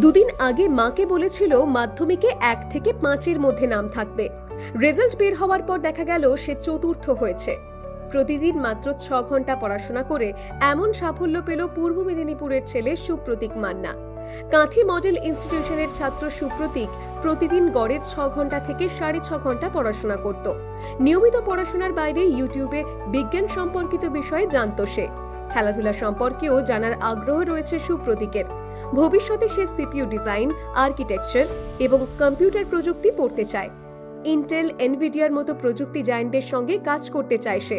দুদিন আগে মাকে বলেছিল মাধ্যমিকে এক থেকে পাঁচের মধ্যে নাম থাকবে। রেজাল্ট বের হওয়ার পর দেখা গেল সে চতুর্থ হয়েছে। প্রতিদিন মাত্র ছ ঘণ্টা পড়াশোনা করে এমন সাফল্য পেল পূর্ব মেদিনীপুরের ছেলে সুপ্রতীক মান্না। কাঁথি মডেল ইনস্টিটিউশনের ছাত্র সুপ্রতীক প্রতিদিন গড়ে ছ ঘণ্টা থেকে সাড়ে ছ ঘণ্টা পড়াশোনা করত। নিয়মিত পড়াশোনার বাইরে ইউটিউবে বিজ্ঞান সম্পর্কিত বিষয়ে জানত সে। খেলাধুলা সম্পর্কেও জানার আগ্রহ রয়েছে সুপ্রতীকের। ভবিষ্যতে সে সিপিইউ ডিজাইন আর্কিটেকচার এবং কম্পিউটার প্রযুক্তি পড়তে চায়। ইন্টেল এনভিডিয়ার মতো প্রযুক্তি জায়েন্টদের সঙ্গে কাজ করতে চায় সে।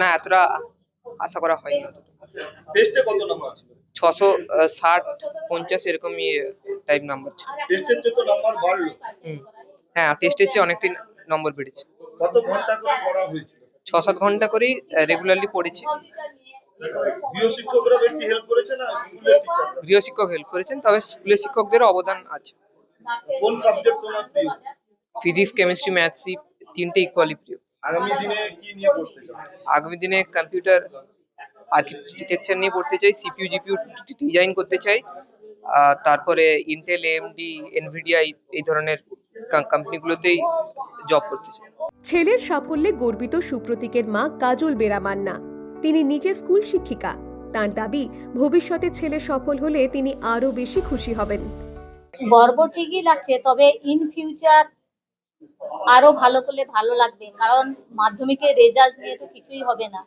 না এতটা আশা করা হয়নি অতটা টেস্টে কত নাম্বার ছিল ছশো ষাট পঞ্চাশ এরকমই টাইপ নাম্বার ছিল। টেস্টের জন্য নাম্বার বাড়লো। হ্যাঁ টেস্টের চেয়ে অনেকটাই নম্বর বেড়েছে। কত ঘণ্টা করে পড়া হয়েছিল ছ সাত ঘণ্টা করেই রেগুলারলি পড়েছি। গৃহ শিক্ষক হেল্প করেছেন তবে স্কুলের শিক্ষকদেরও অবদান আছে। কোন সাবজেক্ট তোমার প্রিয়? ফিজিক্স কেমিস্ট্রি ম্যাথসই তিনটে ইকুয়ালি প্রিয়। আগামী দিনে কি নিয়ে পড়তে চাও? আগামী দিনে কম্পিউটার আর্কিটেকচার নিয়ে পড়তে চাই সিপিইউ জিপিইউ ডিজাইন করতে চাই তারপরে ইন্টেল এমডি এনভিডিয়া এই ধরনের কোম্পানিগুলোতেই জব করতে চাই। ছেলের সাফল্যে গর্বিত সুপ্রতীকের মা কাজল বেরা মান্না। তিনি নিজে স্কুল শিক্ষিকা। তার দাবি, ভবিষ্যতে ছেলে সফল হলে তিনি আরও বেশি খুশি হবেন। গর্ব ঠিকই লাগছে, তবে ইন ফিউচার আরও ভালো করলে ভালো লাগবে, কারণ মাধ্যমিকের রেজাল্ট নিয়ে তো কিছুই হবে না।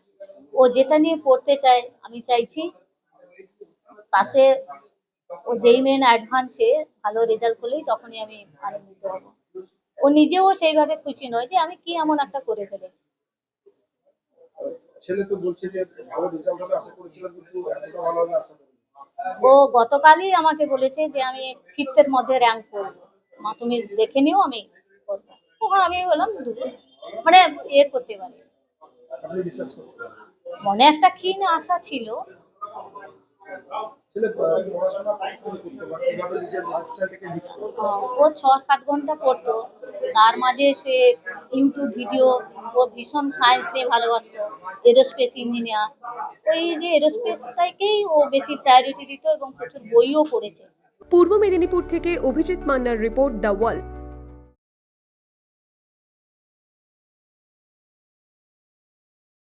ও যেটা নিয়ে পড়তে চায়, আমি চাইছি তাতে ও যেই মেন অ্যাডভান্সে ভালো রেজাল্ট করলেই তখনই আমি আনন্দিত হব। ও নিজেও সেইভাবে খুশি নয় যে আমি কি এমন একটা করে ফেলেছি। ছেলে তো বলছে যে ভালো রেজাল্ট হবে আশা করেছিলাম কিন্তু এতটা ভালো হবে আশা ও গতকালই আমাকে বলেছে যে আমি ফিফথের মধ্যে র্যাঙ্ক করব। মা তুমি দেখে নিও আমি করব। তখন আমি বললাম দুটো। মানে এ করতে পারি। মনে একটা ক্ষীণ আশা ছিল। ও ছ সাত ঘণ্টা পড়তো। তার মাঝে সে ইউটিউব ভিডিও ও ভীষণ সায়েন্স নিয়ে ভালোবাসতো এরোস্পেস ইঞ্জিনিয়ার ওই যে এরোস্পেসটাকেই ও বেশি প্রায়োরিটি দিত এবং প্রচুর বইও পড়েছে। পূর্ব মেদিনীপুর থেকে অভিজিৎ মান্নার রিপোর্ট দ্য ওয়াল